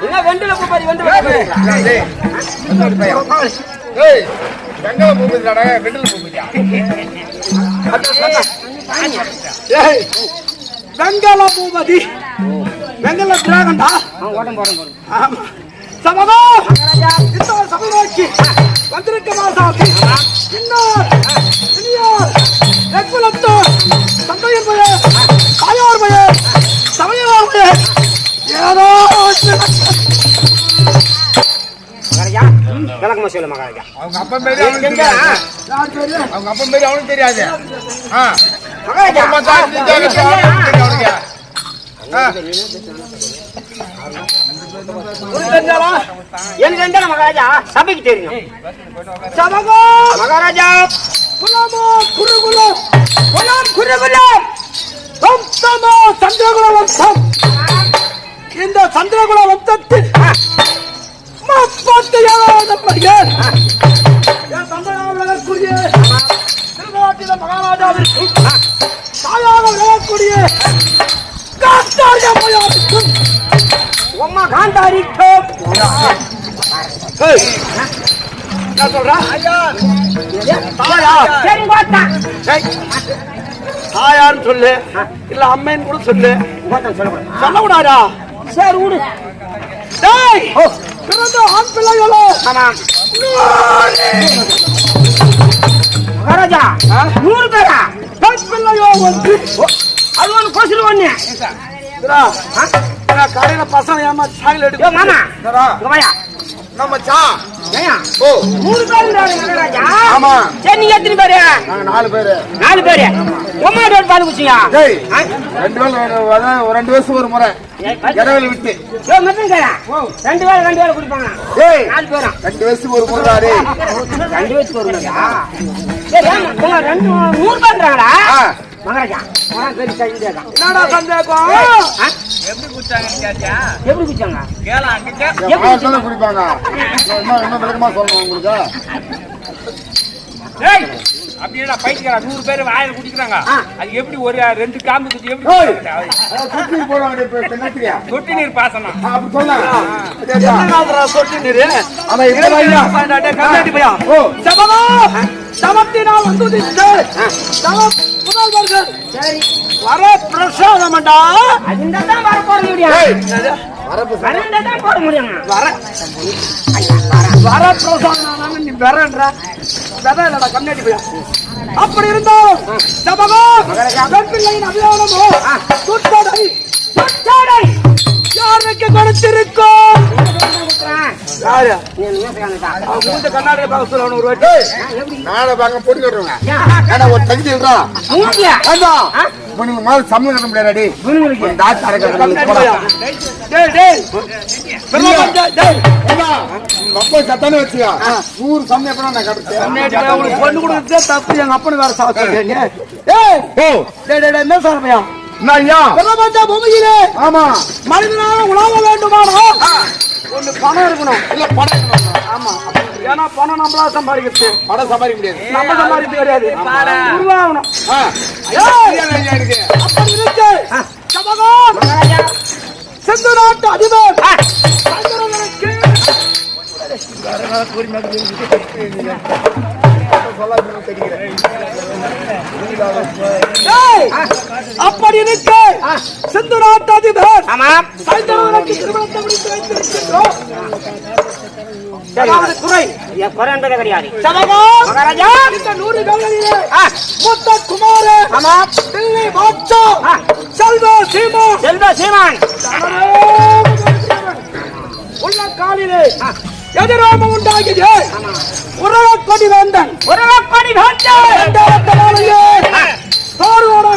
என்ன வெண்டில பூ பாதி வெண்டில ஏய் வெங்கல பூமிதாடா வெண்டல பூமிதா? ஏய். வெங்கல பூபதி. வெங்கல டிராகன்டா? ஓட்டம் போறோம் ஆமா. சமதா இந்த சபை நோக்கி வந்திருக்க மாசாமி இன்னொரு. அவங்க அப்பா பேரு அவனுக்கு? தெரியாது. அவங்க அப்பா பேரு அவனுக்கு தெரியாது. ஆ. மகாராஜா அப்புறமா தான் அவனுக்கு எனக்கு எந்த மகாராஜா? சபைக்கு தெரியும். சமகோ மகாராஜா! குலமோ குருகுலம் குலம் குருகுலம் வம்சமோ சந்திரகுல வம்சம். இந்த சந்திரகுல வம்சத்தில் மகாராஜாவிற்கும் தாயாக விளங்கக்கூடிய காத்தாரியம்மையாவிற்கும் உம்மா காந்தாரிக்கும் என்ன சொல்றா? தாயா பார்த்தா ஏய், தாயார்னு சொல்லு. இல்ல அம்மைன்னு கூட சொல்லு. சொல்லக்கூடாதா? சரி விடு. டேய் பிறந்த ஆண் பிள்ளைகளோ. ஆமாம் மகாராஜா நூறு பேரா பெண் பிள்ளையோ வந்து. அது ஒண்ணு இதுடா, நான் கடையில பசங்க ஏமா சாயல் எடுக்க மாமா. வாயா. நம்ம சா ஓ. நூறு பேர் மகாராஜா. ஆமா. சரி நீங்க எத்தனை பேரு? நாலு பேரு. நாலு பேரு. உமா ரோட் பால் குச்சியா. டேய் ரெண்டு அதான் ஒரு ரெண்டு வருஷம் ஒரு முறை. இடைவெளி விட்டு. யோ மத்தங்கடா ரெண்டு பேர் ரெண்டு பேர் குடிப்பாங்க. டேய் நாலு பேரும். ரெண்டு வருஷத்துக்கு ஒரு முறை டேய். ரெண்டு பேருக்கு வருங்களா சரி ஏன் உங்க ரெண்டு நூறு பேர்ன்றாங்களா ஆ. மகாராஜா என்னடா சந்தேகம் எப்படி குடிச்சாங்க? என் மாசம் குடிப்பாங்க? இன்னும் விளக்கமா சொல்லணும் உங்களுக்கு. அப்படின்னா பைத்தியக்காரா நூறு பேர் வாயில குடிக்கிறாங்க. அது எப்படி ஒரு ரெண்டு காம்பு குச்சி எப்படி போடுவாங்க சொட்டு நீர் பாசனம். சொட்டு நீரு சமத்தினால் வந்து சம முதல்வர்கள். சரி. வர பிரசாதமண்டா அதுண்டா தான் வர போட முடியும். வர. வர. பிரசாதம் நீ வரன்ற கம்மியாட்டி பையா அப்படி இருந்தாலும் சபகா பெண் பிள்ளையின் அபியானமோ துட்டடை சொச்சாடை யாருக்கு கொடுத்திருக்கோம் யாரு நீங்க மாதிரி சம்பளம் கட்ட முடியாடி வந்து, டேய் அப்பா சத்தானே வச்சுக்கா நூறு சம்பளம் எப்படா நான் கட்டுறேன். பொண்ணு கொடுத்ததே தப்பு. எங்க அப்பனுக்கு வேற சாப்பிட்டு சொல்றீங்க. ஏய். ஓ. டேய் டேய் டேய் என்ன சார் பையா பூமியிலே ஆமா. மனிதனாக உலாவ வேண்டுமானா? ஒண்ணு பணம் இருக்கணும். இல்ல படம் ஆமா. ஏன்னா பணம் நம்மளா சம்பாதிக்கிறது. படம் சம்பாதிக்க முடியாது. நம்ம கிடையாது. உருவாகணும். எனக்கு அப்படி இருக்கு. சிந்து நாட்டு அதிபர். அப்படி இருக்கு. சிந்து நாட்டு அதிபர். சந்திரனுக்கு திருமணத்தை முடித்து வைத்திருக்கின்றோம். அதாவது குறை. என் குறைன்றதே கிடையாது மகாராஜா! இந்த நூறு ஆ, மூத்த குமார ஆமாம் தில்லி மாச்சா. செல்வ சீமா செல்வ சீமான். உள்ள காலிலே எதிராம வேந்தன்.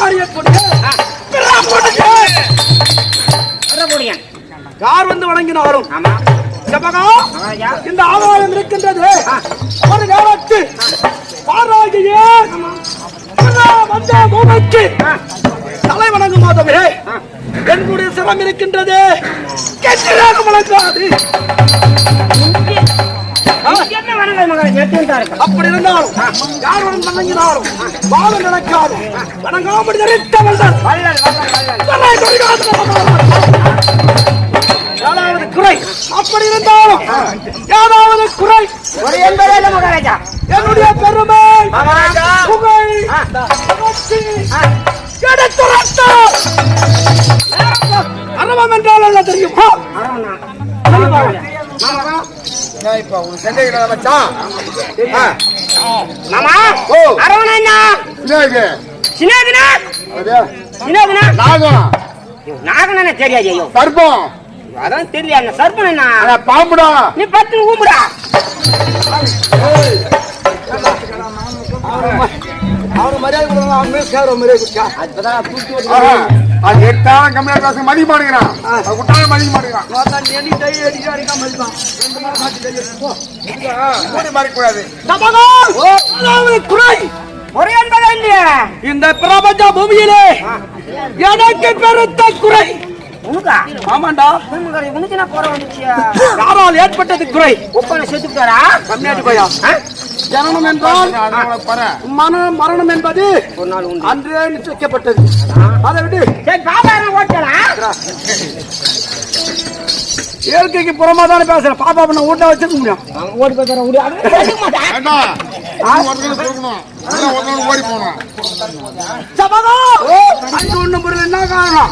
அறியக்கூடிய யார் வந்து வணங்கினாரும் ஆமா. இந்த ஆதாயம் இருக்கின்றது. ஒரு காலத்து பாராகியே வந்த பூமிக்கு தலை வணங்கும் மாதவே என்னுடைய சிரம் இருக்கின்றது. கெட்டிராக வணங்காது. அப்படி இருந்தாலும் யார் வந்து வணங்கினாலும் பாவம் நடக்காது. வணங்காமல் ஏதாவது குறை? அப்படி இருந்தாலும் ஏதாவது குறை? ஒரு என்பதே இல்லை மகாராஜா என்னுடைய பெருமை மகாராஜா! புகழ். அரவம் என்றால் என்ன தெரியுமா? நாகனே தெரியாது ஐயோ. சர்ப்பம். அதான் தெரியல அந்த ஆனா பாம்புடா. நீ பத்து ஊம்புடா. அவரு மரியாதை கொடுங்க அவன் சேர மரியாதை கொடுத்தா. அதுதான் தூக்கி ஆஹா, அது எடுத்தாலும் கம்மியா பேச மதிக்க மாட்டேங்கிறான். அது விட்டாலும் மதிக்க மாட்டேங்கிறான். நீ எண்ணி கை அடிக்க அடிக்க மதிப்பான். மூடி மறைக்க கூடாது. அதாவது குறை. ஒரு என்பதே இல்லையே இந்த பிரபஞ்ச பூமியிலே எனக்கு பெருத்த குறை. உனக்கா? ஆமாண்டா. உனக்கு? உனக்கு என்ன குறை வந்துச்சியா யாரால் ஏற்பட்டது குறை? ஒப்பனை செத்துட்டாரா கம்மியாட்டி போயா? ஜனனம் என்றால் மன மரணம் என்பது ஒரு நாள் உண்டு. அன்றே நிச்சயிக்கப்பட்டது. அதை விட்டு சரி பாப்பா என்ன ஓட்டலாம் இயற்கைக்கு புறமா தானே பேசுறேன் பாப்பா பண்ண வீட்டை வச்சிருக்க முடியும். அவன் ஓடி ஓடி அஞ்சு ஒண்ணு பொருள் என்ன காரணம்?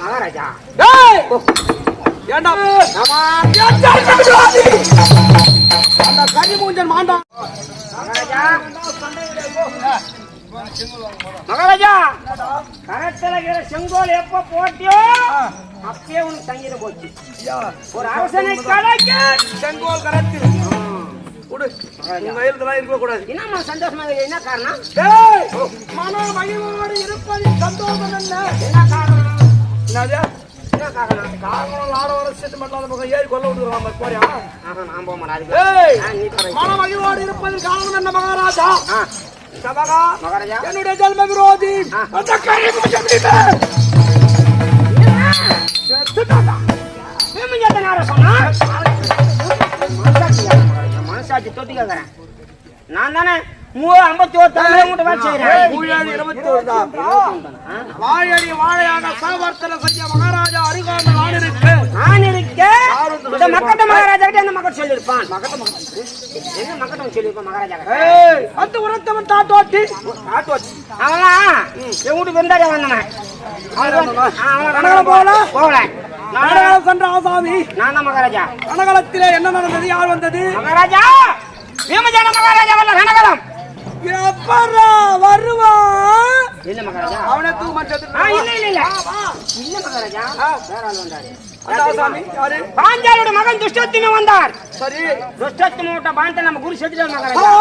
மகாராஜா. ஏய்! ஏண்டா? ஏண்டா? கவிதாதி? அந்த கனி மூஞ்சன் மாண்டா. மகாராஜா. மகாராஜா! கரத்துல இருக்கிற செங்கோல் எப்ப போட்டியோ அப்பயே உனக்கு சங்கீதம் போச்சு. ஒரு அரசனை கலைக்க. செங்கோல் கரத்தில் கொடு உங்க கையில இருக்க கூடாது என்னம்மா சந்தோஷமா இருக்கு? என்ன காரணம் ஏய்! மன மகிழ்வோடு இருப்பதில் சந்தோஷம் என்ன என்ன காரணம் என்னது? என்ன காரணம் காரணம் லாட வர செட்டு மட்டும் பக்கம் ஏறி கொல்ல விட்டுருவாங்க போறியா ஆஹா, நான் போக மாட்டேன் அதுக்கு. ஏய்! ஆ, நீ தர. மன மகிழ்வோடு இருப்பதில் காரணம் என்ன மகாராஜா ஆ, சபகா மகாராஜா என்னுடைய ஜென்ம விரோதி. அந்த பார்த்து தொட்டி கேட்கறேன் நான் தானே மூ ஐம்பத்தி ஒரு தமிழ் உங்கள்கிட்ட வேலை செய்யறேன். மூவாயிரத்தி இருபத்தி ஒரு தான். வாழடி வாழையாக சாவர்த்தன செஞ்ச மகாராஜா அருகாமல் இந்த மக்கட்ட மகாராஜா கிட்ட மக்கள் சொல்லியிருப்பான்? மக்கட்ட என்ன மக்கட்டம் சொல்லியிருப்பான் மகாராஜா அந்த உரத்தவன் தாட்டோட்டி என் வீட்டுக்கு வந்தவன். அவன் போகல? போகல சென்ற ஆசாமி நான் தான் மகாராஜா. கனகலத்திலே என்ன நடந்தது? யார் வந்தது? மகாராஜா! பீமஜான மகாராஜா வரல கனகலம். எப்பரா வருவான் என்ன மகாராஜா. அவனை தூக்கு மச்சது ஆ இல்ல இல்ல இல்ல. இல்ல மகாராஜா. வேற ஆள் வந்தாரு. அந்த ஆசாமி யாரு? பாஞ்சாலோட மகன் துஷ்டத்தின வந்தார். சரி. துஷ்டத்தின பாந்த நம்ம குரு செத்துட்டார் மகாராஜா!